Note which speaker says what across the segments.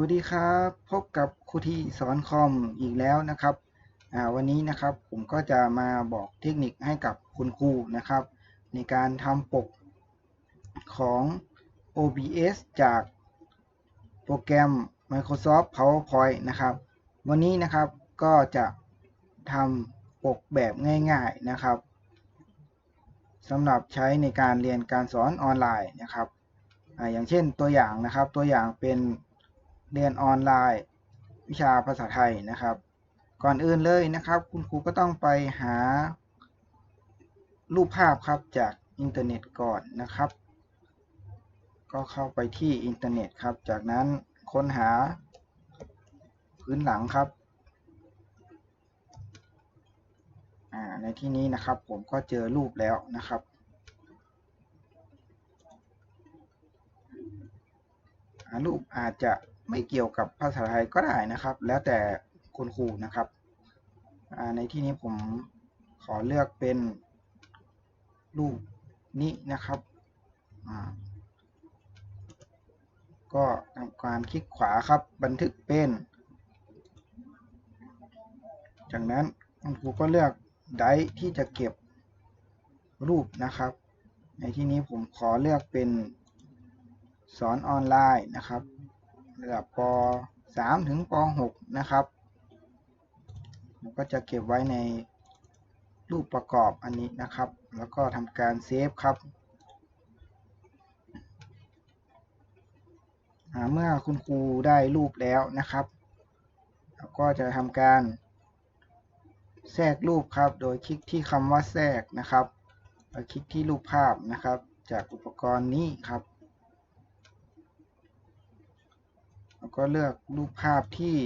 Speaker 1: วัสดีครับ พบกับครูที่สอนคอมอีกแล้วนะครับวันนี้นะครับผมก็จะมาบอกเทคนิคให้กับคุณครูนะครับ ในการทำปกของ OBS จากโปรแกรม Microsoft PowerPoint นะครับ วันนี้นะครับก็จะทำปกแบบง่าย ๆนะครับสำหรับใช้ในการเรียนการสอนออนไลน์นะครับออย่างเช่นตัวอย่างนะครับตัวอย่างเป็น เรียนออนไลน์ วิชาภาษาไทยนะครับ ก่อนอื่นเลยนะครับ คุณครูก็ต้องไปหา รูปภาพครับจากอินเทอร์เน็ตก่อนนะครับ ก็เข้าไปที่อินเทอร์เน็ตครับ จากนั้นค้นหาพื้นหลังครับในที่นี้นะครับผมก็เจอรูปแล้วนะครับ รูปอาจจะ ไม่เกี่ยวกับภาษาไทยก็ได้นะครับ แล้วแต่คุณครูนะครับ ในที่นี้ผมขอเลือกเป็นรูปนี้นะครับ ก็ทำการคลิกขวาครับบันทึกเป็น จากนั้นคุณครูก็เลือกไดที่จะเก็บรูปนะครับ ในที่นี้ผมขอเลือกเป็นสอนออนไลน์นะครับ ระดับป .3 ถึงป .6 นะครับผมก็จะเก็บไว้ในรูปประกอบอันนี้นะครับ แล้วก็ทำการเซฟครับเมื่อคุณครูได้รูปแล้วนะครับเราก็จะทำการแทรกรูปครับ โดยคลิกที่คำว่าแทรกนะครับแล้วคลิกที่รูปภาพนะครับ จากอุปกรณ์นี้ครับ แล้วก็เลือกรูปภาพที่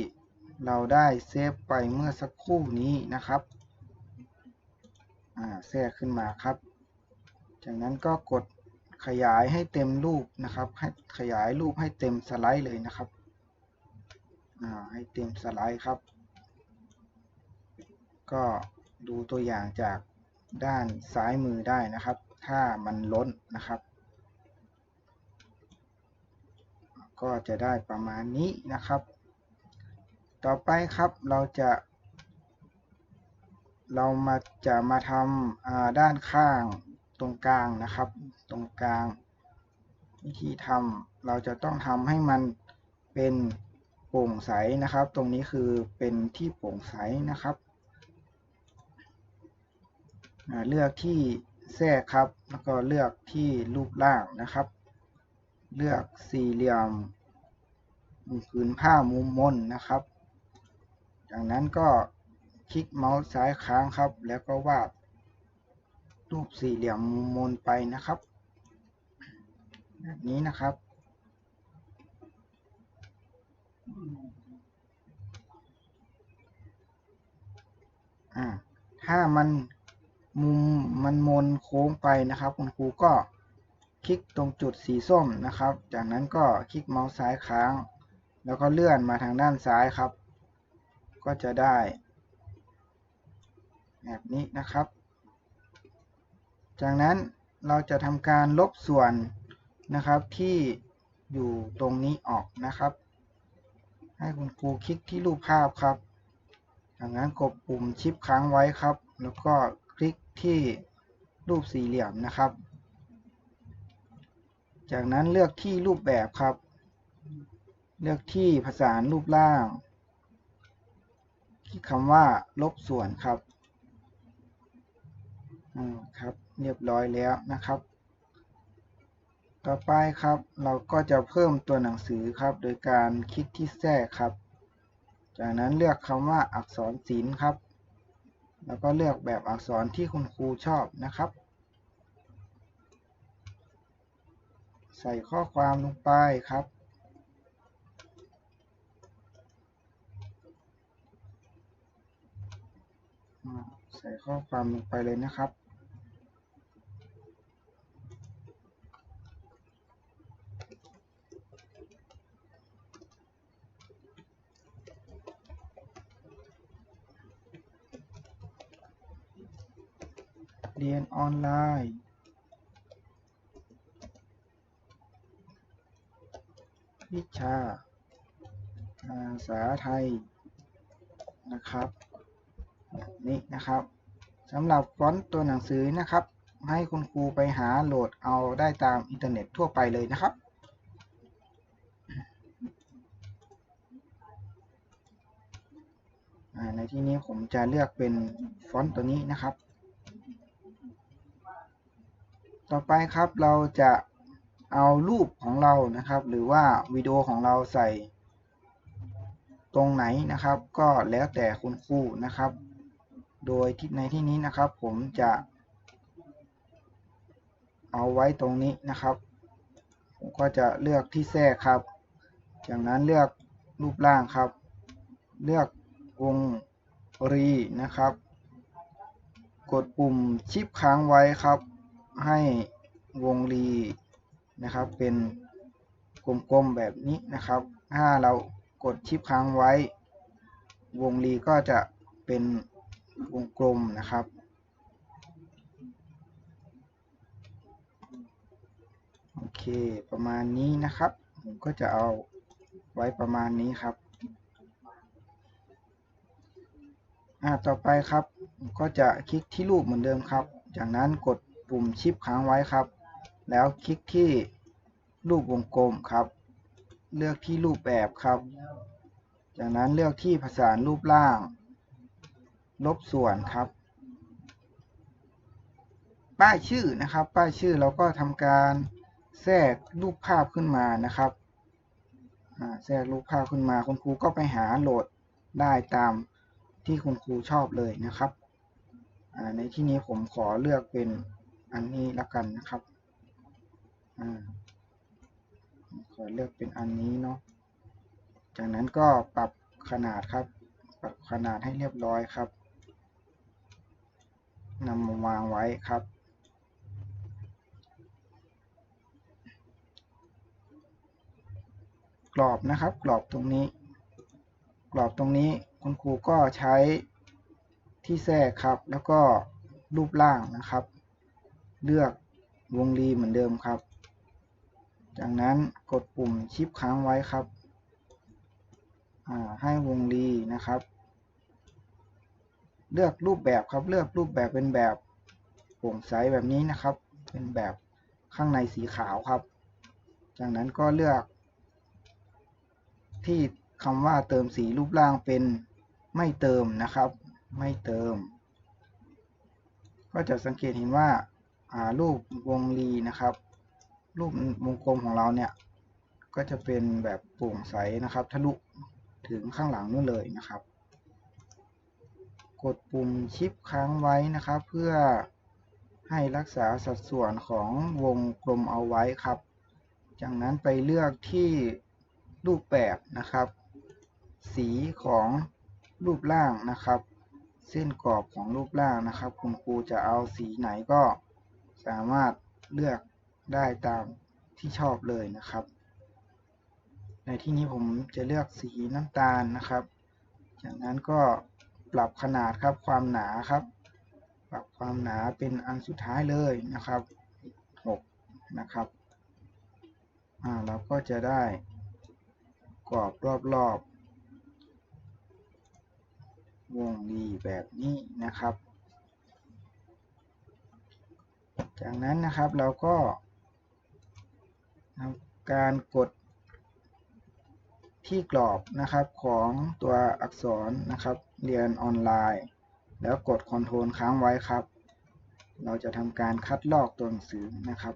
Speaker 1: เราได้เซฟไปเมื่อสักครู่นี้นะครับแทรกขึ้นมาครับ จากนั้นก็กดขยายให้เต็มรูปนะครับให้ขยายรูปให้เต็มสไลด์เลยนะครับให้เต็มสไลด์ครับ ก็ดูตัวอย่างจากด้านซ้ายมือได้นะครับ ถ้ามันล้นนะครับ ก็จะได้ประมาณนี้นะครับ ต่อไปครับเราจะ เรามาจะมาทำด้านข้างตรงกลางนะครับ ตรงกลาง วิธีทำเราจะต้องทำให้มันเป็นโปร่งใสนะครับ ตรงนี้คือเป็นที่โปร่งใสนะครับเลือกที่แทรกครับ แล้วก็เลือกที่รูปร่างนะครับ เลือกสี่เหลี่ยมผืนผ้ามุมมนนะครับ จากนั้นก็คลิกเมาส์ซ้ายค้างครับ แล้วก็วาดรูปสี่เหลี่ยมมุมมนไปนะครับแบบนี้นะครับ ถ้ามันมุมมันมนโค้งไปนะครับ คุณครูก็ ลิกตรงจุดสีส้มนะครับ จากนั้นก็คลิกเมาส์ซ้ายค้าง แล้วก็เลื่อนมาทางด้านซ้ายครับ ก็จะได้ แบบนี้นะครับ จากนั้นเราจะทำการลบส่วนนะครับที่อยู่ตรงนี้ออกนะครับ ให้คุณครูคลิกที่รูปภาพครับ จากนั้นกดปุ่มชิปค้างไว้ครับ แล้วก็คลิกที่รูปสี่เหลี่ยมนะครับ จากนั้นเลือกที่รูปแบบครับ เลือกที่ผสานรูปร่าง คลิกคำว่าลบส่วนครับครับ เรียบร้อยแล้วนะครับ ต่อไปครับเราก็จะเพิ่มตัวหนังสือครับ โดยการคลิกที่แทรกครับ จากนั้นเลือกคำว่าอักษรศิลป์ครับ แล้วก็เลือกแบบอักษรที่คุณครูชอบนะครับ ใส่ข้อความลงไปครับ ใส่ข้อความลงไปเลยนะครับเรียนออนไลน์วิ ชา ภาษาไทยนะครับแบบนี้นะครับสำหรับฟอนต์ตัวหนังสือนะครับ ให้คุณครูไปหาโหลดเอาได้ตามอินเทอร์เน็ตทั่วไปเลยนะครับในที่นี้ผมจะเลือกเป็นฟอนต์ตัวนี้นะครับ ต่อไปครับเราจะ เอารูปของเรานะครับ หรือว่าวิดีโอของเราใส่ตรงไหนนะครับ ก็แล้วแต่คุณครูนะครับ โดยที่ในที่นี้นะครับ ผมจะ เอาไว้ตรงนี้นะครับ ผมก็จะเลือกที่แทรกครับ จากนั้นเลือกรูปร่างครับ เลือกวงรีนะครับ กดปุ่มชิปค้างไว้ครับ ให้วงรี นะครับ เป็นกลมๆแบบนี้นะครับ ถ้าเรากดชิปค้างไว้ วงรีก็จะเป็นวงกลมนะครับ โอเค ประมาณนี้นะครับ ผมก็จะเอาไว้ประมาณนี้ครับอ่าต่อไปครับ ก็จะคลิกที่รูปเหมือนเดิมครับ จากนั้นกดปุ่มชิปค้างไว้ครับ แล้วคลิกที่รูปวงกลมครับ เลือกที่รูปแบบครับ จากนั้นเลือกที่ผสานรูปร่าง ลบส่วนครับ ป้ายชื่อนะครับ ป้ายชื่อเราก็ทำการแทรกรูปภาพขึ้นมานะครับแทรกรูปภาพขึ้นมาคุณครูก็ไปหาโหลดได้ตามที่คุณครูชอบเลยนะครับในที่นี้ผมขอเลือกเป็นอันนี้ละกันนะครับ ขอเลือกเป็นอันนี้เนาะ จากนั้นก็ปรับขนาดครับ ปรับขนาดให้เรียบร้อยครับนำมาวางไว้ครับ กรอบนะครับ กรอบตรงนี้ กรอบตรงนี้คุณครูก็ใช้ที่แทรกครับ แล้วก็รูปร่างนะครับ เลือกวงรีเหมือนเดิมครับ จากนั้นกดปุ่มชิปค้างไว้ครับ ให้วงรีนะครับเลือกรูปแบบครับ เลือกรูปแบบเป็นแบบโปร่งใสแบบนี้นะครับ เป็นแบบข้างในสีขาวครับ จากนั้นก็เลือก ที่คำว่าเติมสีรูปร่างเป็นไม่เติมนะครับ ไม่เติม ก็จะสังเกตเห็นว่ารูปวงรีนะครับ รูปวงกลมของเราเนี่ย ก็จะเป็นแบบโปร่งใสนะครับ ทะลุถึงข้างหลังนู่นเลยนะครับ กดปุ่มชิปค้างไว้นะครับ เพื่อให้รักษาสัดส่วนของวงกลมเอาไว้ครับ จากนั้นไปเลือกที่รูปแบบนะครับ สีของรูปร่างนะครับ เส้นกรอบของรูปร่างนะครับ คุณครูจะเอาสีไหนก็สามารถเลือก ได้ตามที่ชอบเลยนะครับ ในที่นี้ผมจะเลือกสีน้ำตาลนะครับ จากนั้นก็ปรับขนาดครับความหนาครับ ปรับความหนาเป็นอันสุดท้ายเลยนะครับ6นะครับอ่าเราก็จะได้กรอบรอบๆวงรีแบบนี้นะครับ จากนั้นนะครับเราก็ การกดที่กรอบนะครับของตัวอักษรนะครับ เรียนออนไลน์ แล้วกดคอนโทรลค้างไว้ครับ เราจะทำการคัดลอกตัวหนังสือนะครับ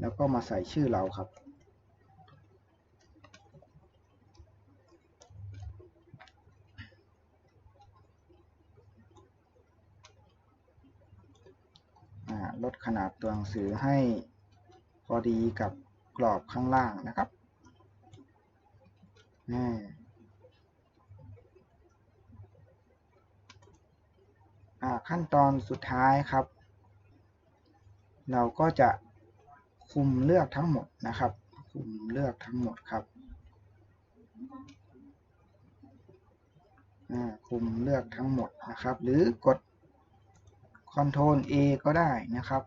Speaker 1: แล้วก็มาใส่ชื่อเราครับ ลดขนาดตัวหนังสือให้พอดีกับ กรอบข้างล่างนะครับขั้นตอนสุดท้ายครับ เราก็จะคุมเลือกทั้งหมดนะครับ คุมเลือกทั้งหมดครับคุมเลือกทั้งหมดนะครับ หรือกด Ctrl A ก็ได้นะครับ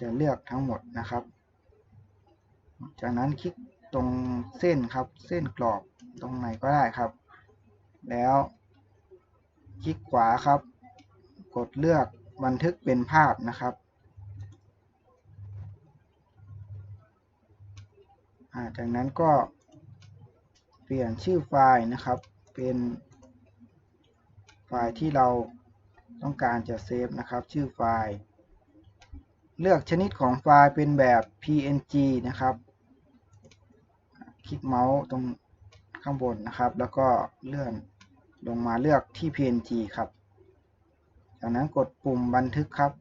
Speaker 1: จะเลือกทั้งหมดนะครับ จากนั้นคลิกตรงเส้นครับ เส้นกรอบตรงไหนก็ได้ครับ แล้ว คลิกขวาครับ กดเลือกบันทึกเป็นภาพนะครับาจากนั้นก็เปลี่ยนชื่อไฟล์นะครับ เป็นไฟล์ที่เราต้องการจะเซฟนะครับ ชื่อไฟล์ เลือกชนิดของไฟล์เป็นแบบ PNG นะครับ คลิกเมาส์ตรงข้างบนนะครับ แล้วก็เลื่อนลงมาเลือกที่ PNG ครับ จากนั้นกดปุ่มบันทึกครับ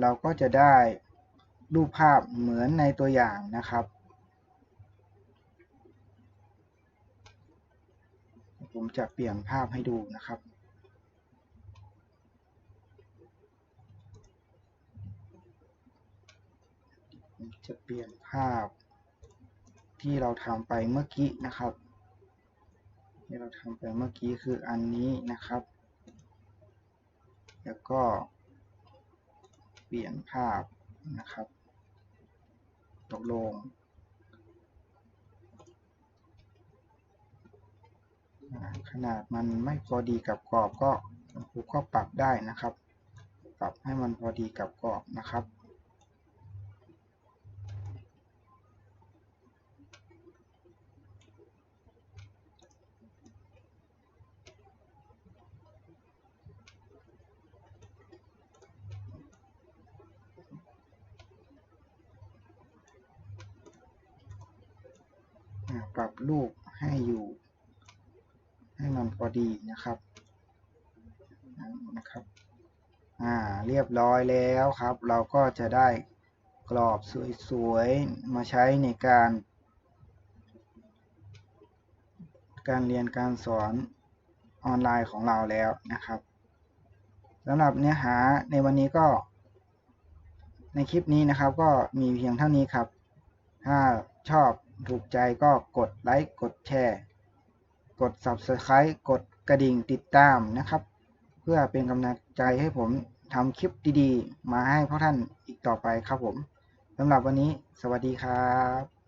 Speaker 1: เราก็จะได้รูปภาพเหมือนในตัวอย่างนะครับ ผมจะเปลี่ยนภาพให้ดูนะครับ จะเปลี่ยนภาพที่เราทำไปเมื่อกี้นะครับ ที่เราทำไปเมื่อกี้คืออันนี้นะครับ แล้วก็เปลี่ยนภาพนะครับ ตกลงขนาดมันไม่พอดีกับกรอบก็ครูก็ปรับได้นะครับ ปรับให้มันพอดีกับกรอบนะครับ ปรับรูปให้อยู่ ให้มันพอดีนะครับนะครับ อ่า เรียบร้อยแล้วครับ เราก็จะได้กรอบสวยๆ มาใช้ในการ การเรียนการสอนออนไลน์ของเราแล้วนะครับสำหรับเนื้อหาในวันนี้ก็ ในคลิปนี้นะครับ ก็มีเพียงเท่านี้ครับ ถ้าชอบ ถูกใจก็กดไลค์กดแชร์ กด Subscribe กดกระดิ่งติดตามนะครับ เพื่อเป็นกำลังใจให้ผมทำคลิปดีๆ มาให้พวกท่านอีกต่อไปครับผมสำหรับวันนี้สวัสดีครับ